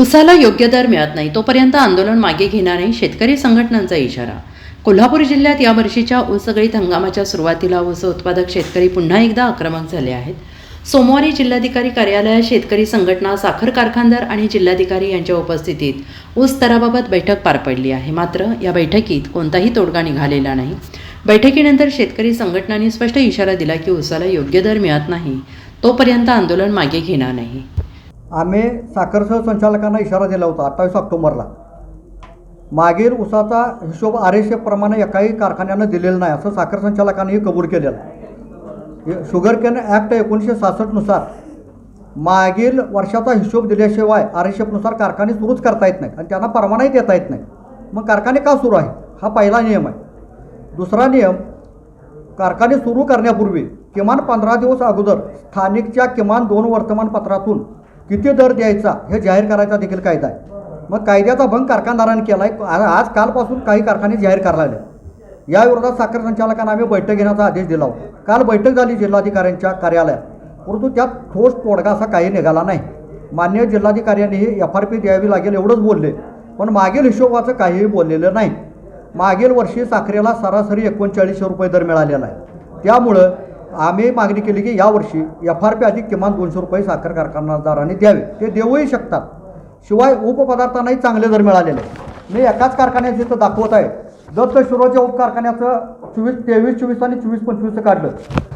उसाला योग्य दर मिळत नाही तोपर्यंत आंदोलन मागे घेणार नाही शेतकरी संघटनांचा इशारा. कोल्हापूर जिल्ह्यात यावर्षीच्या ऊसगळीत हंगामाच्या सुरुवातीला ऊस उत्पादक शेतकरी पुन्हा एकदा आक्रमक झाले आहेत. सोमवारी जिल्हाधिकारी कार्यालयात शेतकरी संघटना साखर कारखानदार आणि जिल्हाधिकारी यांच्या उपस्थितीत ऊस दराबाबत बैठक पार पडली आहे. मात्र या बैठकीत कोणताही तोडगा निघालेला नाही. बैठकीनंतर शेतकरी संघटनांनी स्पष्ट इशारा दिला की ऊसाला योग्य दर मिळत नाही तोपर्यंत आंदोलन मागे घेणार नाही. आम्ही साखर संचालकांना इशारा दिला होता अठ्ठावीस ऑक्टोबरला. मागील उसाचा हिशोब आर एस एफप्रमाणे एकाही कारखान्यानं दिलेला नाही असं साखर संचालकांनीही कबूल केलेलं हे शुगर केन ॲक्ट एकोणीसशे सहासष्टनुसार मागील वर्षाचा हिशोब दिल्याशिवाय आर एस एफनुसार कारखाने सुरूच करता येत नाही आणि त्यांना परवानाही देता येत नाही. मग कारखाने का सुरू आहे? हा पहिला नियम आहे. दुसरा नियम कारखाने सुरू करण्यापूर्वी किमान पंधरा दिवस अगोदर स्थानिकच्या किमान दोन वर्तमानपत्रातून किती दर द्यायचा हे जाहीर करायचा देखील कायदा आहे. मग कायद्याचा भंग कारखानदारांनी केला आहे आज कालपासून काही कारखाने जाहीर करायला लागले. या विरोधात साखर संचालकांना आम्ही बैठक घेण्याचा आदेश दिला होता. काल बैठक झाली जिल्हाधिकाऱ्यांच्या कार्यालयात. परंतु त्यात ठोस तोडगा असा काही निघाला नाही. मान्य जिल्हाधिकाऱ्यांनीही एफ आर पी द्यावी लागेल एवढंच बोलले. पण मागील हिशोबाचं काहीही बोललेलं नाही. मागील वर्षी साखरेला सरासरी एकोणचाळीसशे रुपये दर मिळालेला आहे. त्यामुळं आम्ही मागणी केली की यावर्षी एफ आर पी अधिक किमान दोनशे रुपये साखर कारखानदारांनी द्यावे. ते देऊही शकतात. शिवाय उपपदार्थांनाही चांगले दर मिळालेले मी एकाच कारखान्याचं इथं दाखवत आहे दत्त शिरोच्या उपकारखान्याचं चोवीस तेवीस चोवीस आणि चोवीस पंचवीसचं काढलं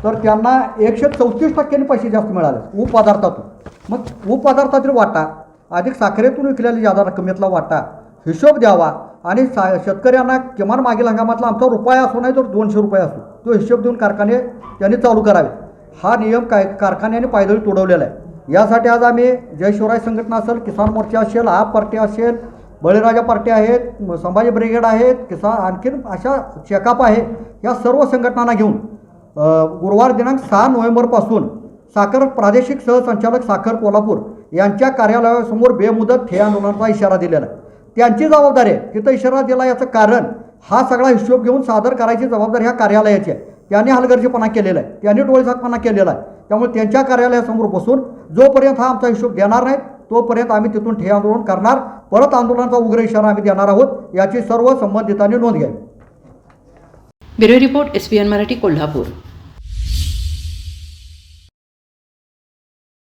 तर त्यांना एकशे चौतीस टक्क्यांनी पैसे जास्त मिळाले उपपदार्थातून. मग उपपदार्थातील वाटा अधिक साखरेतून विकलेल्या जादा रकमेतला वाटा हिशोब द्यावा आणि सा शेतकऱ्यांना किमान मागील हंगामातला आमचा रुपया असो नाही तर दोनशे रुपये असो तो हिशोब देऊन कारखाने त्यांनी चालू करावे. हा नियम काय कारखान्याने पायदळी तोडवलेला आहे. यासाठी आज आम्ही जयशिवराय संघटना असेल किसान मोर्चा असेल आप पार्टी असेल बळीराजा पार्टी आहेत संभाजी ब्रिगेड आहेत किसान आणखीन अशा चेकअप आहे या सर्व संघटनांना घेऊन गुरुवार दिनांक सहा नोव्हेंबरपासून साखर प्रादेशिक सहसंचालक साखर कोल्हापूर यांच्या कार्यालयासमोर बेमुदत ठे आंदोलनाचा इशारा दिलेला आहे. त्यांची जबाबदारी आहे. तिथं इशारा दिला याचं कारण हा सगळा हिशोब घेऊन सादर करायची जबाबदारी ह्या कार्यालयाची आहे. त्यांनी हलगर्जीपणा केलेला आहे. त्यांनी डोळेझाकपणा केलेला आहे. त्यामुळे त्यांच्या कार्यालयासमोर बसून जोपर्यंत हा आमचा हिशोब देणार नाही तोपर्यंत आम्ही तिथून ठे आंदोलन करणार. परत आंदोलनाचा उग्र इशारा आम्ही देणार आहोत. याची सर्व संबंधितांनी नोंद घ्यावी. Bureau report S P N Marathi Kolhapur.